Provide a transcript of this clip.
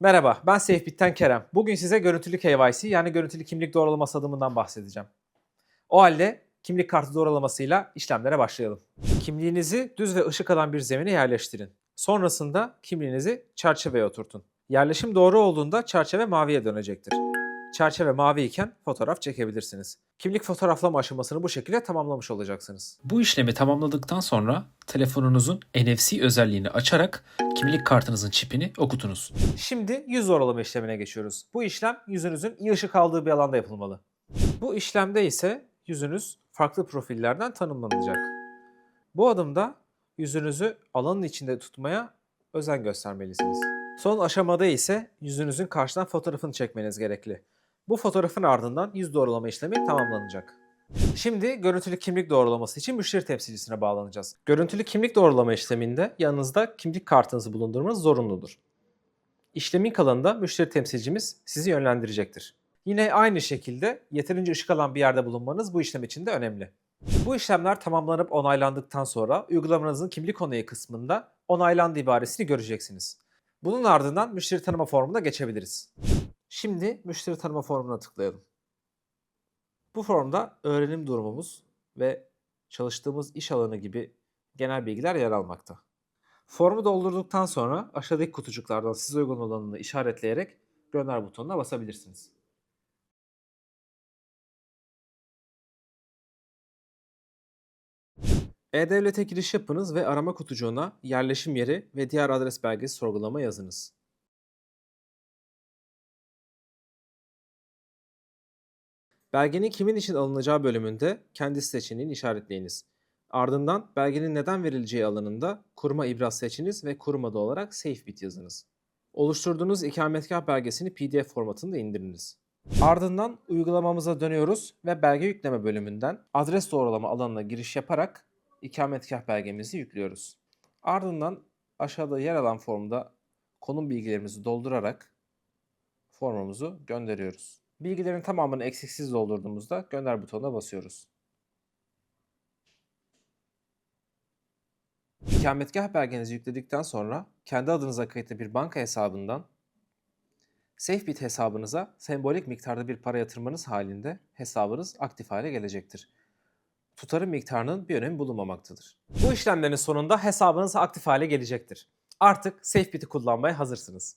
Merhaba, ben Seyfbit'ten Kerem. Bugün size görüntülü KYC yani görüntülü kimlik doğrulaması adımından bahsedeceğim. O halde kimlik kartı doğrulamasıyla işlemlere başlayalım. Kimliğinizi düz ve ışık alan bir zemine yerleştirin. Sonrasında kimliğinizi çerçeveye oturtun. Yerleşim doğru olduğunda çerçeve maviye dönecektir. Çerçeve mavi iken fotoğraf çekebilirsiniz. Kimlik fotoğraflama aşamasını bu şekilde tamamlamış olacaksınız. Bu işlemi tamamladıktan sonra telefonunuzun NFC özelliğini açarak kimlik kartınızın çipini okutunuz. Şimdi yüz doğrulama işlemine geçiyoruz. Bu işlem yüzünüzün iyi ışık aldığı bir alanda yapılmalı. Bu işlemde ise yüzünüz farklı profillerden tanımlanacak. Bu adımda yüzünüzü alanın içinde tutmaya özen göstermelisiniz. Son aşamada ise yüzünüzün karşıdan fotoğrafını çekmeniz gerekli. Bu fotoğrafın ardından yüz doğrulama işlemi tamamlanacak. Şimdi görüntülü kimlik doğrulaması için müşteri temsilcisine bağlanacağız. Görüntülü kimlik doğrulama işleminde yanınızda kimlik kartınızı bulundurmanız zorunludur. İşlemin kalanında müşteri temsilcimiz sizi yönlendirecektir. Yine aynı şekilde yeterince ışık alan bir yerde bulunmanız bu işlem için de önemli. Bu işlemler tamamlanıp onaylandıktan sonra uygulamanızın kimlik onayı kısmında onaylandı ibaresini göreceksiniz. Bunun ardından müşteri tanıma formuna geçebiliriz. Şimdi müşteri tanıma formuna tıklayalım. Bu formda öğrenim durumumuz ve çalıştığımız iş alanı gibi genel bilgiler yer almakta. Formu doldurduktan sonra aşağıdaki kutucuklardan size uygun olanını işaretleyerek gönder butonuna basabilirsiniz. E-Devlet'e giriş yapınız ve arama kutucuğuna yerleşim yeri ve diğer adres belgesi sorgulama yazınız. Belgenin kimin için alınacağı bölümünde kendi seçeneğini işaretleyiniz. Ardından belgenin neden verileceği alanında kuruma ibraz seçiniz ve kurumada olarak SafeBit yazınız. Oluşturduğunuz ikametgah belgesini PDF formatında indiriniz. Ardından uygulamamıza dönüyoruz ve belge yükleme bölümünden adres doğrulama alanına giriş yaparak ikametgah belgemizi yüklüyoruz. Ardından aşağıda yer alan formda konum bilgilerimizi doldurarak formumuzu gönderiyoruz. Bilgilerin tamamını eksiksiz doldurduğumuzda gönder butonuna basıyoruz. İkametgah belgenizi yükledikten sonra kendi adınıza kayıtlı bir banka hesabından SafeBit hesabınıza sembolik miktarda bir para yatırmanız halinde hesabınız aktif hale gelecektir. Tutarın miktarının bir önemi bulunmamaktadır. Bu işlemlerin sonunda hesabınız aktif hale gelecektir. Artık SafeBit'i kullanmaya hazırsınız.